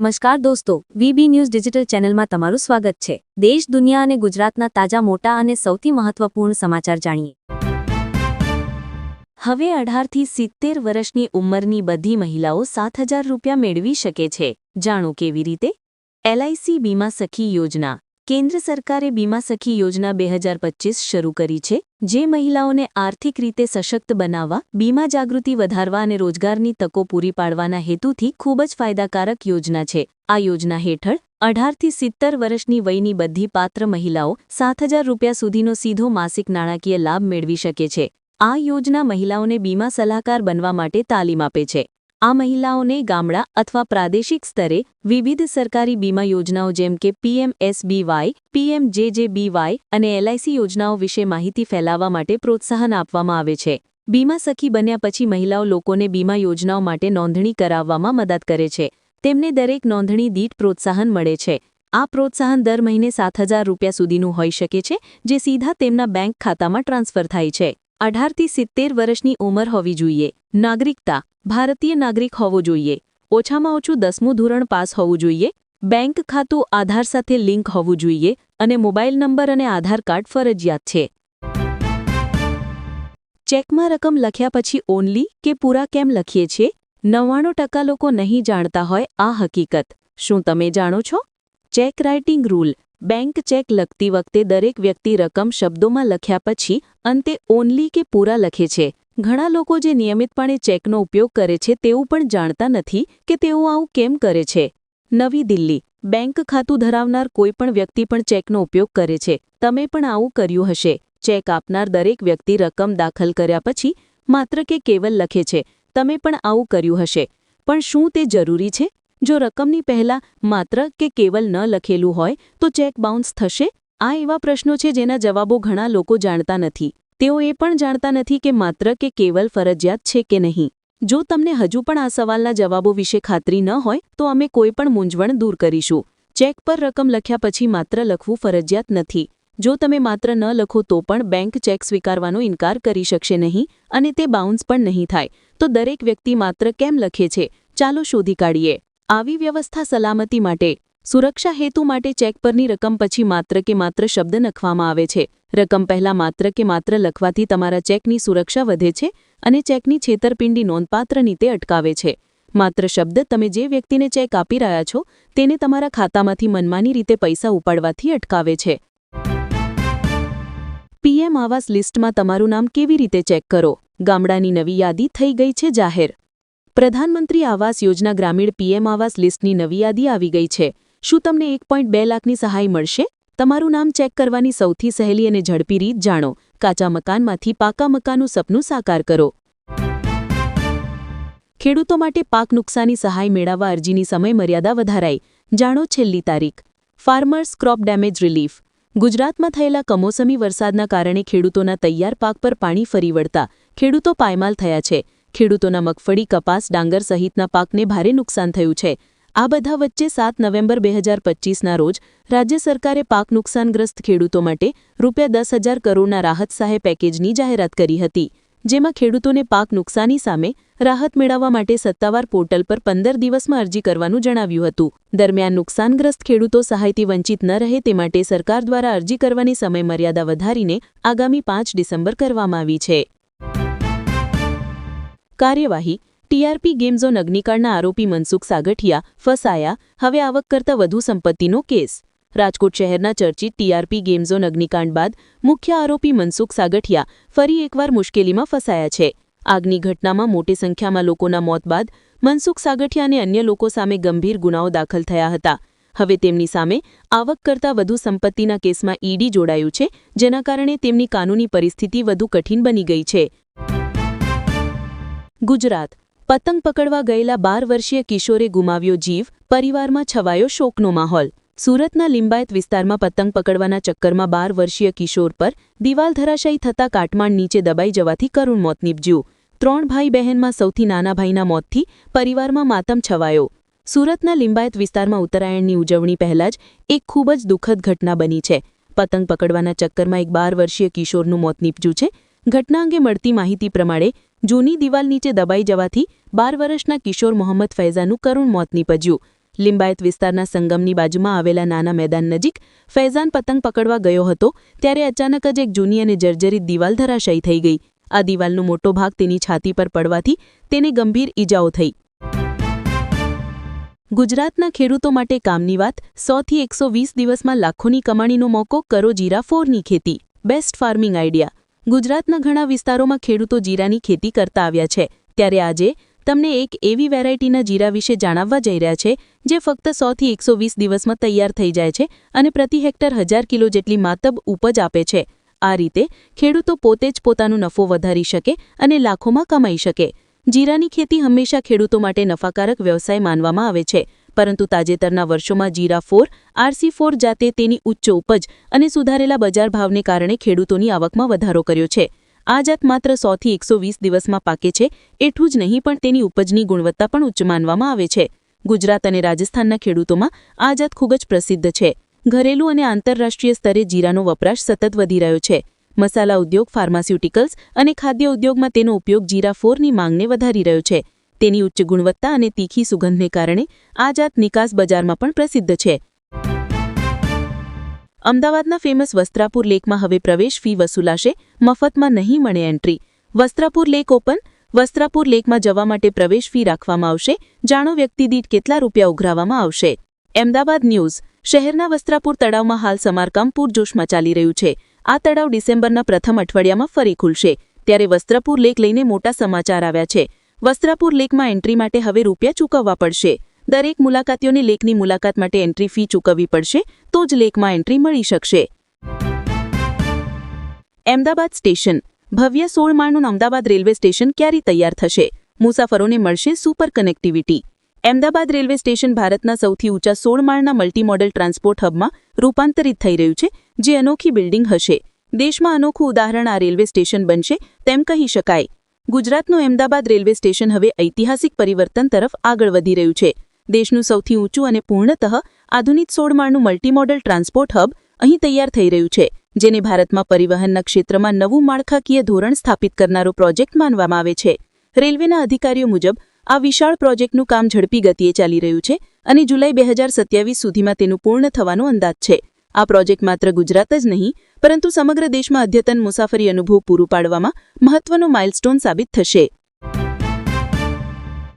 નમસ્કાર દોસ્તો, VB news digital ચેનલમાં તમારું સ્વાગત છે. દેશ, દુનિયા અને ગુજરાતના તાજા મોટા અને સૌથી મહત્વપૂર્ણ સમાચાર જાણીએ. હવે અઢારથી સિત્તેર વર્ષની ઉંમરની બધી મહિલાઓ સાત હજાર રૂપિયા મેળવી શકે છે. જાણો કેવી રીતે? એલઆઈસી બીમા સખી યોજના. કેન્દ્ર સરકારે બીમા સખી યોજના બે હજાર પચીસ શરૂ કરી છે, જે મહિલાઓને આર્થિક રીતે સશક્ત બનાવવા, બીમા જાગૃતિ વધારવા અને રોજગારની તકો પૂરી પાડવાના હેતુથી ખૂબ જ ફાયદાકારક યોજના છે. આ યોજના હેઠળ અઢારથી સિત્તેર વર્ષની વયની બધી પાત્ર મહિલાઓ સાત હજાર રૂપિયા સુધીનો સીધો માસિક નાણાકીય લાભ મેળવી શકે છે. આ યોજના મહિલાઓને બીમા સલાહકાર બનવા માટે તાલીમ આપે છે. આ મહિલાઓને ગામડા અથવા પ્રાદેશિક સ્તરે વિવિધ સરકારી બીમા યોજનાઓ જેમ કે પીએમએસબીવાય, પીએમજેજેબીવાય અને એલઆઈસી યોજનાઓ વિશે માહિતી ફેલાવવા માટે પ્રોત્સાહન આપવામાં આવે છે. બીમા સખી બન્યા પછી મહિલાઓ લોકોને બીમા યોજનાઓ માટે નોંધણી કરાવવામાં મદદ કરે છે. તેમને દરેક નોંધણી દીઠ પ્રોત્સાહન મળે છે. આ પ્રોત્સાહન દર મહિને સાત રૂપિયા સુધીનું હોઈ શકે છે, જે સીધા તેમના બેંક ખાતામાં ટ્રાન્સફર થાય છે. અઢારથી સિત્તેર વર્ષની ઉંમર હોવી જોઈએ. નાગરિકતા. ભારતીય નાગરિક હોવો જોઈએ. ઓછામાં ઓછું દસમું ધોરણ પાસ હોવું જોઈએ. બેંક ખાતું આધાર સાથે લિંક હોવું જોઈએ અને મોબાઈલ નંબર અને આધાર કાર્ડ ફરજિયાત છે. ચેકમાં રકમ લખ્યા પછી ઓનલી કે પૂરા કેમ લખીએ છીએ? નવ્વાણું ટકા લોકો નહીં જાણતા હોય આ હકીકત. શું તમે જાણો છો? Check writing rule. Bank check લખતી વખતે દરેક વ્યક્તિ રકમ શબ્દોમાં લખ્યા પછી અંતે ઓનલી કે પૂરા લખે છે. ઘણા લોકો જે નિયમિતપણે ચેકનો ઉપયોગ કરે છે તેવું પણ જાણતા નથી કે તેઓ આવું કેમ કરે છે. નવી દિલ્હી. બેંક ખાતું ધરાવનાર કોઈ પણ વ્યક્તિ પણ ચેકનો ઉપયોગ કરે છે. તમે પણ આવું કર્યું હશે. ચેક આપનાર દરેક વ્યક્તિ રકમ દાખલ કર્યા પછી માત્ર કે કેવલ લખે છે. તમે પણ આવું કર્યું હશે. પણ શું તે જરૂરી છે? જો રકમની પહેલા માત્ર કે કેવલ ન લખેલું હોય, તો ચેક બાઉન્સ થશે? આ એવા પ્રશ્નો છે જેના જવાબો ઘણા લોકો જાણતા નથી. તેઓ એ પણ જાણતા નથી કે માત્ર કે કેવલ ફરજિયાત છે કે નહીં. જો તમને હજુ પણ આ સવાલના જવાબો વિશે ખાતરી ન હોય, તો અમે કોઈ પણ મૂંઝવણ દૂર કરીશું. ચેક પર રકમ લખ્યા પછી માત્ર લખવું ફરજિયાત નથી. જો તમે માત્ર ન લખો તો પણ બેંક ચેક સ્વીકારવાનો ઇનકાર કરી શકશે નહીં અને તે બાઉન્સ પણ નહીં થાય. તો દરેક વ્યક્તિ માત્ર કેમ લખે છે? ચાલો શોધી કાઢીએ. આવી વ્યવસ્થા સલામતી માટે, સુરક્ષા હેતુ માટે ચેક પરની રકમ પછી માત્ર કે માત્ર શબ્દ લખવામાં આવે છે. રકમ પહેલા માત્ર કે માત્ર લખવાથી તમારા ચેકની સુરક્ષા વધે છે અને ચેકની છેતરપિંડી નોંધપાત્ર રીતે અટકાવે છે. માત્ર શબ્દ તમે જે વ્યક્તિને ચેક આપી રહ્યા છો, તેને તમારા ખાતામાંથી મનમાની રીતે પૈસા ઉપાડવાથી અટકાવે છે. પીએમ આવાસ લિસ્ટમાં તમારું નામ કેવી રીતે ચેક કરો? ગામડાની નવી યાદી થઈ ગઈ છે જાહેર. પ્રધાનમંત્રી આવાસ યોજના ગ્રામીણ પીએમ આવાસ લિસ્ટની નવી યાદી આવી ગઈ છે. શું તમને એક પોઈન્ટ બે લાખની સહાય મળશે? તમારું નામ ચેક કરવાની સૌથી સહેલી અને ઝડપી રીત જાણો. કાચા મકાનમાંથી પાકા મકાનનું સપનું સાકાર કરો. ખેડૂતો માટે પાક નુકસાની સહાય મેળવવા અરજીની સમયમર્યાદા વધારાઈ. જાણો છેલ્લી તારીખ. Farmers crop damage relief. ગુજરાતમાં થયેલા કમોસમી વરસાદના કારણે ખેડૂતોના તૈયાર પાક પર પાણી ફરી વળતા ખેડૂતો પાયમાલ થયા છે. ખેડૂતોના મગફળી, કપાસ, ડાંગર સહિતના પાકને ભારે નુકસાન થયું છે. આ બધા વચ્ચે સાત નવેમ્બર બે હજાર પચીસના રોજ રાજ્ય સરકારે પાક નુકસાનગ્રસ્ત ખેડૂતો માટે રૂપિયા દસ હજાર કરોડના રાહત સહાય પેકેજની જાહેરાત કરી હતી, જેમાં ખેડૂતોને પાક નુકસાની સામે રાહત મેળવવા માટે સત્તાવાર પોર્ટલ પર પંદર દિવસમાં અરજી કરવાનું જણાવ્યું હતું. દરમિયાન નુકસાનગ્રસ્ત ખેડૂતો સહાયથી વંચિત ન રહે તે માટે સરકાર દ્વારા અરજી કરવાની સમયમર્યાદા વધારીને આગામી પાંચ ડિસેમ્બર કરવામાં આવી છે. કાર્યવાહી, ટીઆરપી ગેમ ઝોન અગ્નિકાંડના આરોપી મનસુખ સાગઠિયા ફસાયા, હવે આવક કરતાં વધુ સંપત્તિનો કેસ. રાજકોટ શહેરના ચર્ચિત ટીઆરપી ગેમ ઝોન અગ્નિકાંડ બાદ મુખ્ય આરોપી મનસુખ સાગઠિયા ફરી એકવાર મુશ્કેલીમાં ફસાયા છે. આગની ઘટનામાં મોટી સંખ્યામાં લોકોના મોત બાદ મનસુખ સાગઠિયા અને અન્ય લોકો સામે ગંભીર ગુનાઓ દાખલ થયા હતા. હવે તેમની સામે આવક કરતાં વધુ સંપત્તિના કેસમાં ઈડી જોડાયું છે, જેના કારણે તેમની કાનૂની પરિસ્થિતિ વધુ કઠિન બની ગઈ છે. ગુજરાત. પતંગ પકડવા ગયેલા બાર વર્ષીય કિશોરે ગુમાવ્યો જીવ, પરિવારમાં છવાયો શોકનો માહોલ. સુરતના લિંબાયત વિસ્તારમાં પતંગ પકડવાના ચક્કરમાં બાર વર્ષીય કિશોર પર દિવાલ ધરાશાયી થતાં કાટમાળ નીચે દબાઈ જવાથી કરુણ મોત નીપજ્યું. ત્રણ ભાઈ બહેનમાં સૌથી નાના ભાઈના મોતથી પરિવારમાં માતમ છવાયો. સુરતના લિંબાયત વિસ્તારમાં ઉત્તરાયણની ઉજવણી પહેલા જ એક ખૂબ જ દુઃખદ ઘટના બની છે. પતંગ પકડવાના ચક્કરમાં એક બાર વર્ષીય કિશોરનું મોત નીપજ્યું છે. ઘટના અંગે મળતી માહિતી પ્રમાણે જૂની દિવાલ નીચે દબાઈ જવાથી બાર વર્ષના કિશોર મોહમ્મદ ફૈઝાનું કરુણ મોત નીપજ્યું. લિંબાયત વિસ્તારના સંગમની બાજુમાં આવેલા નાના મેદાન નજીક ફૈઝાન પતંગ પકડવા ગયો હતો, ત્યારે અચાનક જ એક જૂની અને જર્જરિત દિવાલ ધરાશાયી થઈ ગઈ. આ દિવાલનો મોટો ભાગ તેની છાતી પર પડવાથી તેને ગંભીર ઈજાઓ થઈ. ગુજરાતના ખેડૂતો માટે કામની વાત, સોથી એકસો વીસ દિવસમાં લાખોની કમાણીનો મોકો કરો જીરા ફોરની ખેતી. Best farming idea. ગુજરાતના ઘણા વિસ્તારોમાં ખેડૂતો જીરાની ખેતી કરતા આવ્યા છે. ત્યારે આજે તમને એક એવી વેરાયટીના જીરા વિશે જાણવવા જઈ રહ્યા છે, જે ફક્ત સોથી એકસો વીસ દિવસમાં તૈયાર થઈ જાય છે અને પ્રતિ હેક્ટર હજાર કિલો જેટલી માતબ ઉપજ આપે છે. આ રીતે ખેડૂતો પોતે જ પોતાનો નફો વધારી શકે અને લાખોમાં કમાઈ શકે. જીરાની ખેતી હંમેશા ખેડૂતો માટે નફાકારક વ્યવસાય માનવામાં આવે છે. પરંતુ તાજેતરના વર્ષોમાં જીરા ફોર આરસી ફોર જાતે તેની ઉચ્ચ ઉપજ અને સુધારેલા બજાર ભાવને કારણે ખેડૂતોની આવકમાં વધારો કર્યો છે. આ જાત માત્ર સોથી એકસો વીસ દિવસમાં પાકે છે, એટલું જ નહીં, પણ તેની ઉપજની ગુણવત્તા પણ ઉચ્ચ માનવામાં આવે છે. ગુજરાત અને રાજસ્થાનના ખેડૂતોમાં આ જાત ખૂબ જ પ્રસિદ્ધ છે. ઘરેલું અને આંતરરાષ્ટ્રીય સ્તરે જીરાનો વપરાશ સતત વધી રહ્યો છે. મસાલા ઉદ્યોગ, ફાર્માસ્યુટિકલ્સ અને ખાદ્ય ઉદ્યોગમાં તેનો ઉપયોગ જીરા ફોરની માંગને વધારી રહ્યો છે. તેની ઉચ્ચ ગુણવત્તા અને તીખી સુગંધને કારણે આ જાત નિકાસ બજારમાં પણ પ્રસિદ્ધ છે. અમદાવાદના ફેમસ વસ્ત્રાપુર લેકમાં હવે પ્રવેશ ફી વસૂલાશે, મફતમાં નહીં મળે entry. Vastrapur lake open, Vastrapur લેકમાં જવા માટે પ્રવેશ ફી રાખવામાં આવશે, જાણો વ્યક્તિદીઠ કેટલા રૂપિયા ઉઘરાવવામાં આવશે. અમદાવાદ ન્યૂઝ, શહેરના વસ્ત્રાપુર તળાવમાં હાલ સમારકામ પૂરજોશમાં ચાલી રહ્યું છે. આ તળાવ ડિસેમ્બરના પ્રથમ અઠવાડિયામાં ફરી ખુલશે, ત્યારે વસ્ત્રાપુર લેક લઈને મોટા સમાચાર આવ્યા છે. વસ્ત્રાપુર લેકમાં એન્ટ્રી માટે હવે રૂપિયા ચૂકવવા પડશે. દરેક મુલાકાતીઓને લેકની મુલાકાત માટે એન્ટ્રી ફી ચૂકવવી પડશે, તો જ લેકમાં એન્ટ્રી મળી શકશે. અમદાવાદ સ્ટેશન. ભવ્ય સોળ માળનું અમદાવાદ રેલવે સ્ટેશન ક્યારે તૈયાર થશે? મુસાફરોને મળશે super connectivity. Ahmedabad railway station ભારતના સૌથી ઊંચા સોળ માળના મલ્ટી મોડલ ટ્રાન્સપોર્ટ હબમાં રૂપાંતરિત થઈ રહ્યું છે, જે અનોખી બિલ્ડિંગ હશે. દેશમાં અનોખું ઉદાહરણ આ રેલવે સ્ટેશન બનશે, તેમ કહી શકાય. ગુજરાતનું અમદાવાદ રેલવે સ્ટેશન હવે ઐતિહાસિક પરિવર્તન તરફ આગળ વધી રહ્યું છે. દેશનું સૌથી ઊંચું અને પૂર્ણતઃ આધુનિક સોળ માળનું મલ્ટી મોડલ ટ્રાન્સપોર્ટ હબ અહીં તૈયાર થઈ રહ્યું છે, જેને ભારતમાં પરિવહનના ક્ષેત્રમાં નવું માળખાકીય ધોરણ સ્થાપિત કરનારો પ્રોજેક્ટ માનવામાં આવે છે. રેલવેના અધિકારીઓ મુજબ, આ વિશાળ પ્રોજેક્ટનું કામ ઝડપી ગતિએ ચાલી રહ્યું છે અને જુલાઈ બે હજાર સત્યાવીસ સુધીમાં તેનું પૂર્ણ થવાનો અંદાજ છે. આ પ્રોજેક્ટ માત્ર ગુજરાત જ નહીં, પરંતુ સમગ્ર દેશમાં અદ્યતન મુસાફરી અનુભવ પૂરું પાડવામાં મહત્વનો માઇલસ્ટોન સાબિત થશે.